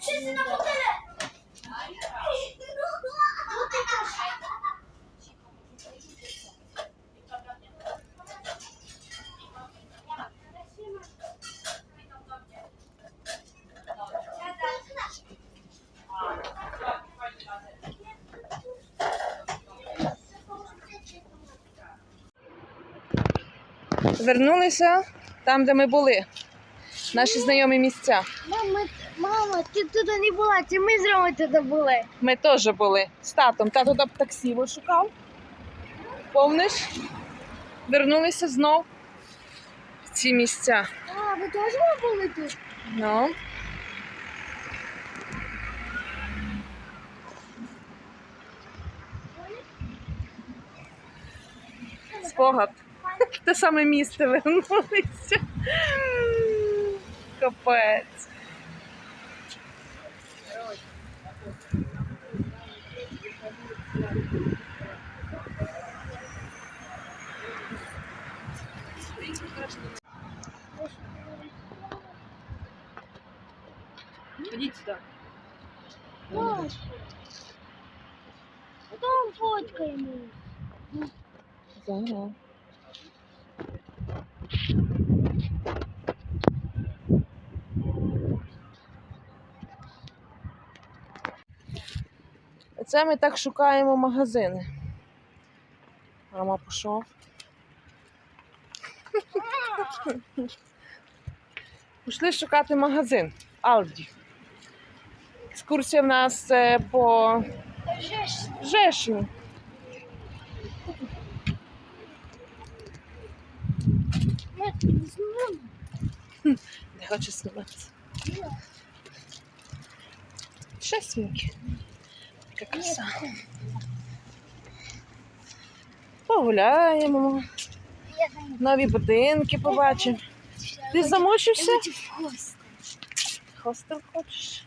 Wszyscy na fotele! Вернулися там, де ми були. Наші знайомі місця. Мама, ти туди не була, це ми з Ромою туди були. Ми теж були з татом. Тато там таксі шукав. Помниш? Вернулися знов в ці місця. А, ви теж були тут? Ну. Спогад. Те саме місце вернулися. Капець. Ходіть сюди. Ось. Потім фоткаємо. Ага. Це ми так шукаємо магазини. Мама пішов. Пішли шукати магазин Алді. Екскурсія в нас е, по Жешні. Не хочу зніматися. Шесеньки. Яка краса. Погуляємо, нові будинки побачимо. Ти замочився? Хостел хочеш?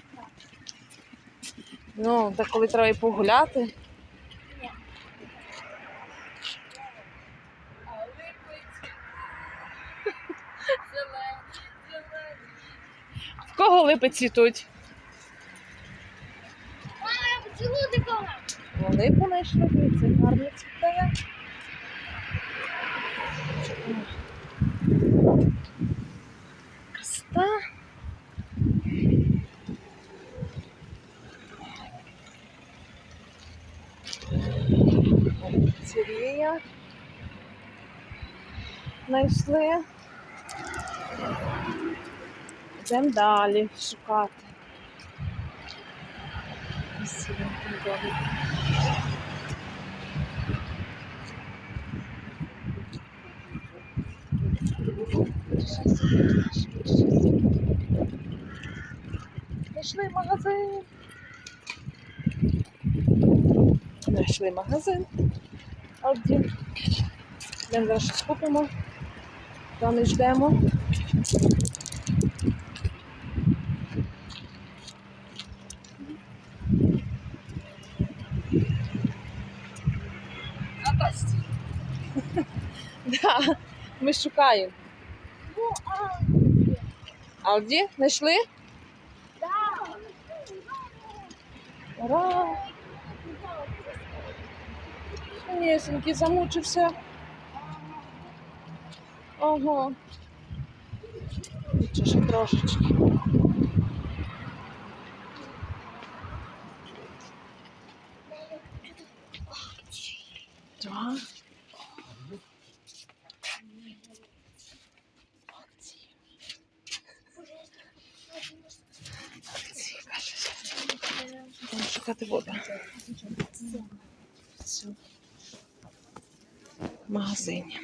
Ну, так коли треба і погуляти. В кого липи цвітуть? Я. Вони понайшли це гарно цвітає. Красота. Піцерія. Знайшли. Йдемо далі шукати. Красивий домик. Знайшли магазин. Знайшли магазин. Один. Йдемо зараз щось купимо. Там і ждемо. Да, ми шукаємо. Ну, а, Алді, знайшли? да. Ура! Несенький замучився. Ого. Ще трошечки. Будемо воду. В магазині.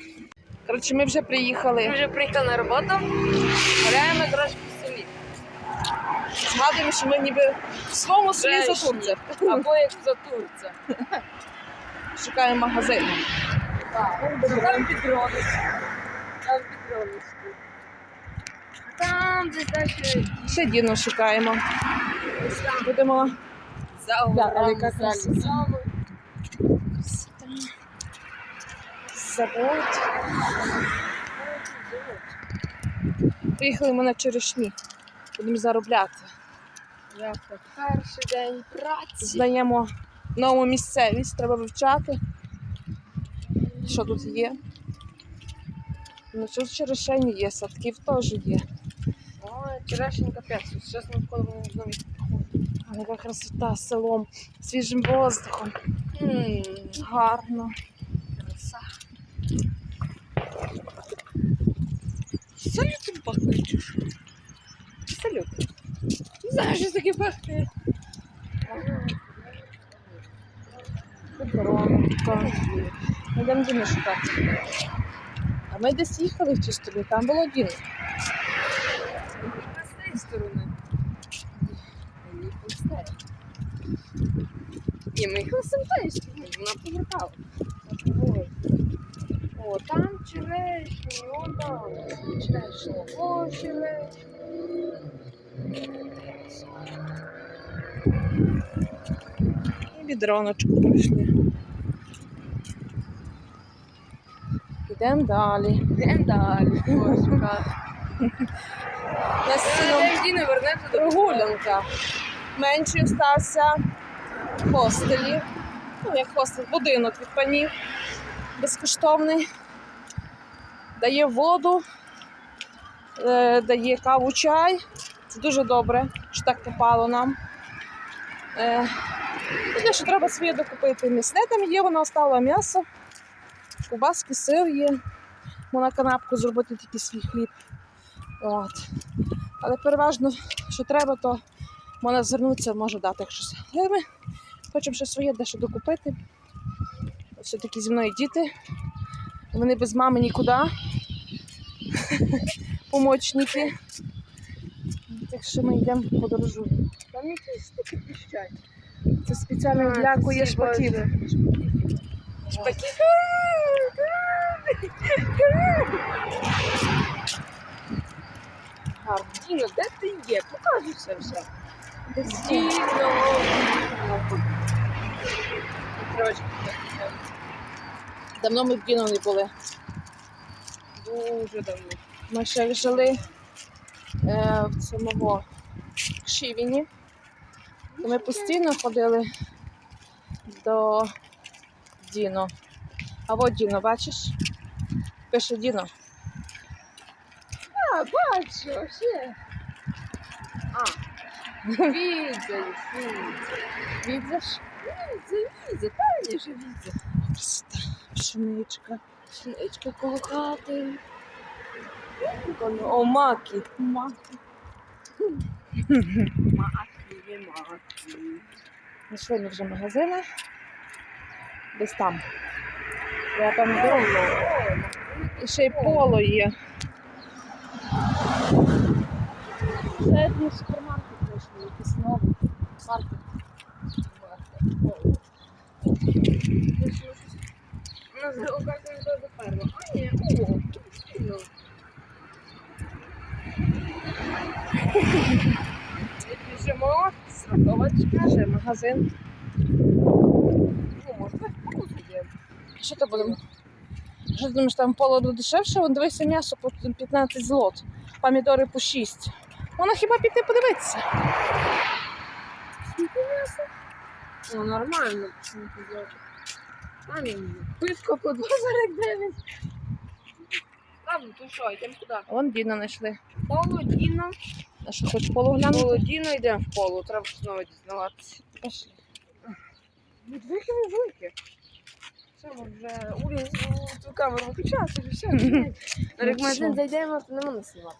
Коротше, ми вже приїхали. Ми вже приїхали на роботу, гуляємо трошки в селі. Згадуємо, що ми ніби в своєму селі за. Турцем. Або як за Турця. Шукаємо магазин. Там підробиш. Там підробиш. Там де далі Ще Діну шукаємо. Будемо залу. Да, але як залі красиво. завод. Приїхали ми на черешні. Будемо заробляти. Завтра перший день праці. Знаємо нову місцевість, треба вивчати. Що тут є? Ну, що черешені є, садків теж є. Ой, черешень капець. Зараз ми вколи вони знову. Яка красота з селом, свіжим воздухом. Гарно. краса. Салютом пахне чи що? Салют. Не знаю, що таке пахне. Ми йдемо Діну шукати. А ми десь їхали в Чистові, там було Діна. З цієї сторони. Пусте. Ні, ми цієї сторони, вона повертала. О, там черешні, о, там черешні. О, черешні. І відроночку прийшли. Йдемо далі. Йдемо далі. Ось, шукати. На стіну не вернеться до прогулянка. Менший стався в хостелі. Ну, як хостел, будинок від панів безкоштовний. Дає воду, е, дає каву чай. Це дуже добре, що так попало нам. Е, Єдине, що треба своє докупити. Місне там є, вона оставила м'ясо, кубаски, сир є. Можна канапку зробити тільки свій хліб. От. Але переважно, що треба, то можна звернутися, може дати щось. Але ми хочемо ще своє дещо докупити. Все-таки зі мною діти. Вони без мами нікуди. Помочники. Так що ми йдемо подорожуємо. Там якісь такі піщать. Це спеціально для куєшпаків. Шпаки. Гарно. Діно, де ти є? Покажи це Діно. Давно ми в Діно не були. дуже давно. Ми ще жили е, в цьому Шивіні. Ми постійно ходили до Діно. А от Діно, бачиш? Пише Діно. А, бачу, ще. А. Відзя, відзя. Видиш? Відзя, відзя, певні ж відзя. Красота. Пшеничка. Шничка коло хати. О, маки. Маки. Маки, маки. Знайшли ми вже магазини. Десь там. Я там дорогу. І ще й поло є. Це як ми в супермаркет прийшли, якийсь новий маркет. У нас геокарта не то заперла. А, ні, о, тут сильно. Біжимо, страховочка. Ще магазин. Ну, полу зайдемо. Що то будемо? Що ти думаєш, там поло дешевше? Вон дивися м'ясо по 15 злот, помідори по 6. Вона хіба піти подивитися? Ну, нормально. Самі пивко по 2,49. Ладно, то що, йдемо куди? Вон Діна знайшли. Полудіно. А що, хоч поло глянути? Полудіно йдемо в полу, треба знову дізнаватися. Пішли. Двійки великі. Все, ми вже Улін ту камеру виключати, вже все. На рекмагазин зайдемо, то не можна знімати.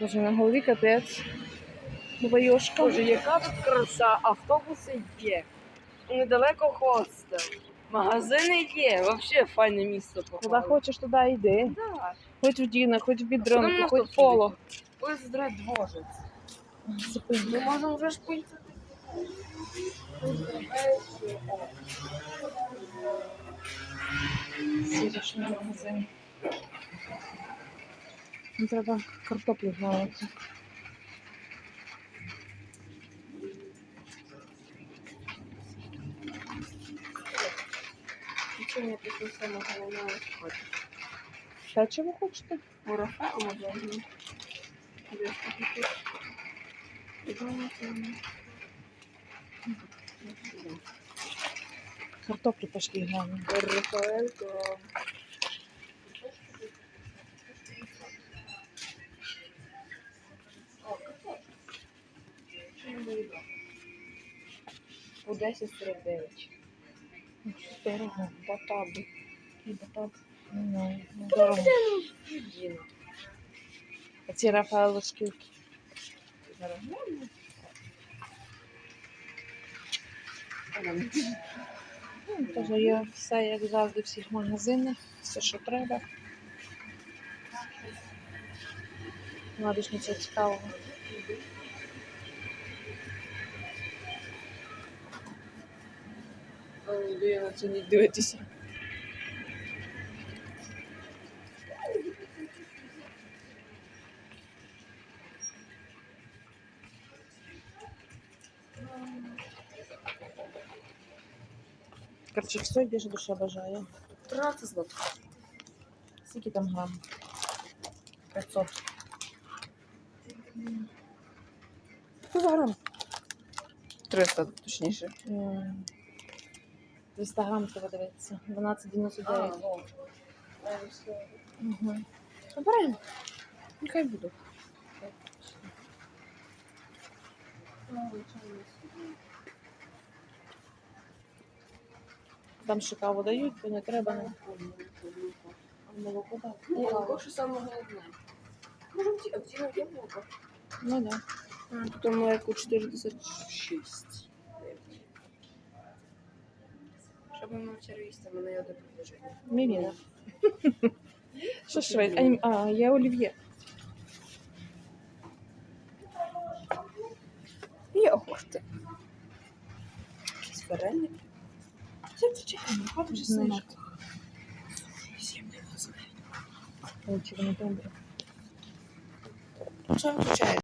Боже, на голові капець. Бабайошка. Боже, яка тут краса, автобуси є. Недалеко хостел. Магазини є, взагалі файне місто Куди хочеш, туди йди. Да. Хоч в Діна, хоч в бідронку, хоч в поло. Ось здрать. Зупинь. Ми можемо вже шпильцяти. Сірішний магазин. Треба картоплю гнати. Не таке саме головне. Печиво хочете? Мурафа можна. Картоплю пошли глянемо. Рафаелько. По 10,49. Дорого. Батаби. І батаб. Ну, дорого. А ці Рафаеловські. Ну, Теж є все, як завжди, в всіх магазинах, все, що треба. Нема більш цікавого. Я не дивитися. Коротше, все що душа бажає. 13 злотих. Скільки там грам? 500. Що за грам? 300, точніше. М, 200 грам треба дивитися. 12,99. Угу. Оберемо. Нехай буде. Там ще каву дають, то не треба. Не. А молоко так. Молоко що саме головне. Може, в ті- є молоко? Ну да. Тут молоко 46. Щоб ми вчора їсти, в мене є одне предложення. Мівіна. Що швидше? А, а, є олів'є. Йогурти. Якісь вареники. Це чекай, хватить вже Знаю. снижка. Сім не знаю. Ой, чи вони добре. Що виключає?